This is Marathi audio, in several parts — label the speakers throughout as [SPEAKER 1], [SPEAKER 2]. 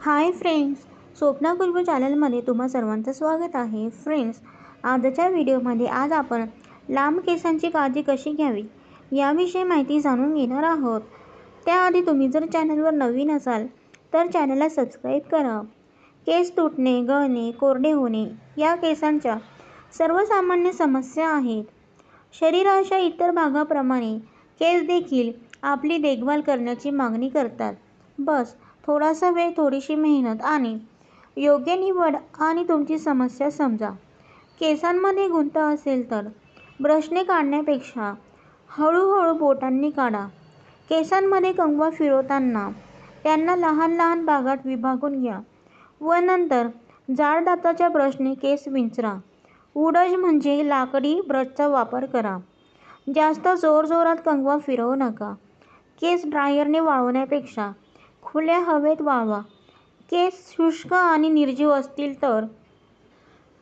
[SPEAKER 1] हाय फ्रेंड्स स्वप्ना कुलबू चॅनलमध्ये तुम्हा सर्वांचं स्वागत आहे. फ्रेंड्स आजच्या व्हिडिओमध्ये आज आपण लांब केसांची काळजी कशी घ्यावी याविषयी माहिती जाणून घेणार आहोत. त्याआधी तुम्ही जर चॅनलवर नवीन असाल तर चॅनलला सबस्क्राईब करा. केस तुटणे गळणे कोरडे होणे या केसांच्या सर्वसामान्य समस्या आहेत. शरीराच्या इतर भागाप्रमाणे केस देखील आपली देखभाल करण्याची मागणी करतात. बस थोडासा वेळ थोडीशी मेहनत आणि योग्य निवड आणि तुमची समस्या समजा. केसांमध्ये गुंत असेल तर ब्रशने काढण्यापेक्षा हळूहळू बोटांनी काढा. केसांमध्ये कंगवा फिरवताना त्यांना लहान लहान भागात विभागून घ्या व नंतर जाड दाताच्या ब्रशने केस विंचरा. उडज म्हणजे लाकडी ब्रशचा वापर करा. जास्त जोरजोरात कंगवा फिरवू नका. केस ड्रायरने वाळवण्यापेक्षा खुल्या हवेत वाळवा केस शुष्क आणि निर्जीव असतील तर?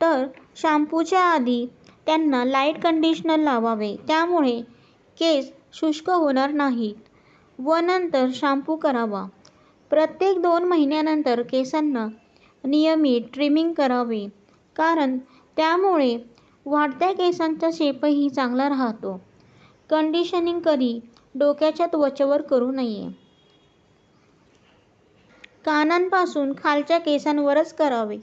[SPEAKER 1] तर शॅम्पूच्या आधी त्यांना लाइट कंडिशनर लावावे. त्यामुळे केस शुष्क होणार नाहीत व नंतर शॅम्पू करावा. प्रत्येक दोन महिन्यानंतर केसांना नियमित ट्रिमिंग करावे. कारण त्यामुळे वाढत्या केसांचा शेपही चांगला राहतो. कंडिशनिंग कधी? डोक्याच्या त्वचेवर करू नये. कानांपासून खालच्या केसांवरच करावे.